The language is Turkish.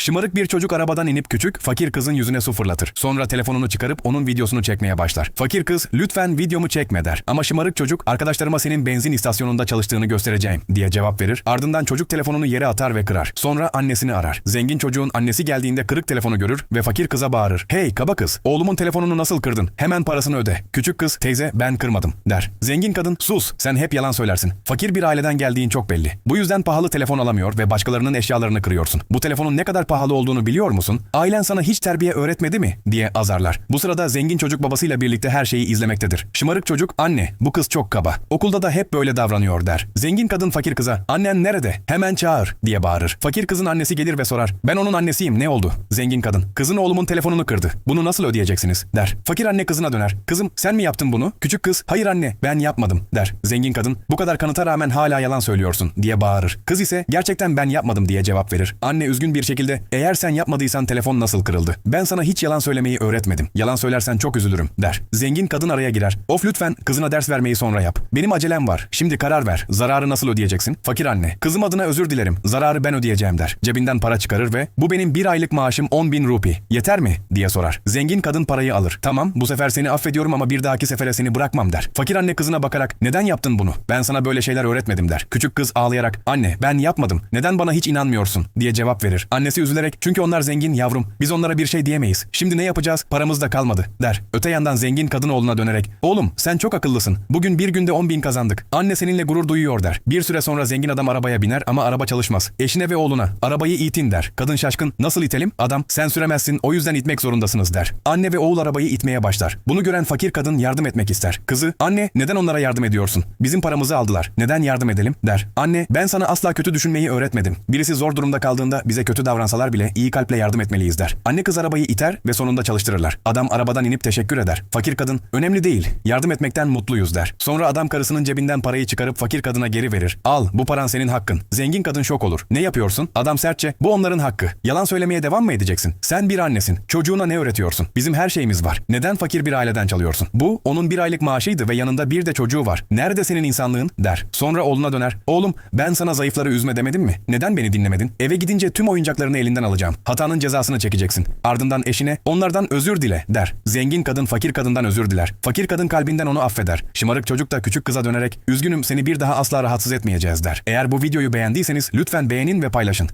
Şımarık bir çocuk arabadan inip küçük, fakir kızın yüzüne su fırlatır. Sonra telefonunu çıkarıp onun videosunu çekmeye başlar. Fakir kız, lütfen videomu çekme der. Ama şımarık çocuk, arkadaşlarıma senin benzin istasyonunda çalıştığını göstereceğim diye cevap verir. Ardından çocuk telefonunu yere atar ve kırar. Sonra annesini arar. Zengin çocuğun annesi geldiğinde kırık telefonu görür ve fakir kıza bağırır. Hey kaba kız, oğlumun telefonunu nasıl kırdın? Hemen parasını öde. Küçük kız, teyze ben kırmadım der. Zengin kadın, sus sen hep yalan söylersin. Fakir bir aileden geldiğin çok belli. Bu yüzden pahalı telefon alamıyor ve başkalarının eşyalarını kırıyorsun. Bu telefonun ne kadar pahalı olduğunu biliyor musun? Ailen sana hiç terbiye öğretmedi mi? diye azarlar. Bu sırada zengin çocuk babasıyla birlikte her şeyi izlemektedir. Şımarık çocuk, anne bu kız çok kaba. Okulda da hep böyle davranıyor der. Zengin kadın fakir kıza, annen nerede? Hemen çağır diye bağırır. Fakir kızın annesi gelir ve sorar. Ben onun annesiyim ne oldu? Zengin kadın, kızın oğlumun telefonunu kırdı. Bunu nasıl ödeyeceksiniz? der. Fakir anne kızına döner. Kızım sen mi yaptın bunu? Küçük kız, hayır anne ben yapmadım der. Zengin kadın, bu kadar kanıta rağmen hala yalan söylüyorsun diye bağırır. Kız ise gerçekten ben yapmadım diye cevap verir. Anne üzgün bir şekilde eğer sen yapmadıysan telefon nasıl kırıldı? Ben sana hiç yalan söylemeyi öğretmedim. Yalan söylersen çok üzülürüm der. Zengin kadın araya girer. Of lütfen kızına ders vermeyi sonra yap. Benim acelem var. Şimdi karar ver. Zararı nasıl ödeyeceksin? Fakir anne. Kızım adına özür dilerim. Zararı ben ödeyeceğim der. Cebinden para çıkarır ve bu benim bir aylık maaşım 10 bin rupi. Yeter mi? diye sorar. Zengin kadın parayı alır. Tamam bu sefer seni affediyorum ama bir dahaki sefere seni bırakmam der. Fakir anne kızına bakarak neden yaptın bunu? Ben sana böyle şeyler öğretmedim der. Küçük kız ağlayarak anne ben yapmadım. Neden bana hiç inanmıyorsun? diye cevap verir. Annesi üzülerek çünkü onlar zengin yavrum. Biz onlara bir şey diyemeyiz. Şimdi ne yapacağız? Paramız da kalmadı der. Öte yandan zengin kadın oğluna dönerek oğlum sen çok akıllısın. Bugün bir günde 10 bin kazandık. Anne seninle gurur duyuyor der. Bir süre sonra zengin adam arabaya biner ama araba çalışmaz. Eşine ve oğluna arabayı itin der. Kadın şaşkın nasıl itelim? Adam sen süremezsin o yüzden itmek zorundasınız der. Anne ve oğul arabayı itmeye başlar. Bunu gören fakir kadın yardım etmek ister. Kızı anne neden onlara yardım ediyorsun? Bizim paramızı aldılar. Neden yardım edelim der. Anne ben sana asla kötü düşünmeyi öğretmedim. Birisi zor durumda kaldığında bize kötü davransalar bile iyi kalple yardım etmeliyiz der. Anne kız arabayı iter ve sonunda çalıştırırlar. Adam arabadan inip teşekkür eder. Fakir kadın önemli değil. Yardım etmekten mutluyuz der. Sonra adam karısının cebinden parayı çıkarıp fakir kadına geri verir. Al bu paran senin hakkın. Zengin kadın şok olur. Ne yapıyorsun? Adam sertçe bu onların hakkı. Yalan söylemeye devam mı edeceksin? Sen bir annesin. Çocuğuna ne öğretiyorsun? Bizim her şeyimiz var. Neden fakir bir aileden çalıyorsun? Bu onun bir aylık maaşıydı ve yanında bir de çocuğu var. Nerede senin insanlığın? der. Sonra oğluna döner. Oğlum ben sana zayıfları üzme demedim mi? Neden beni dinlemedin? Eve gidince tüm oyuncaklarını elinden alacağım. Hatanın cezasını çekeceksin. Ardından eşine onlardan özür dile der. Zengin kadın fakir kadından özür diler. Fakir kadın kalbinden onu affeder. Şımarık çocuk da küçük kıza dönerek üzgünüm seni bir daha asla rahatsız etmeyeceğiz der. Eğer bu videoyu beğendiyseniz lütfen beğenin ve paylaşın.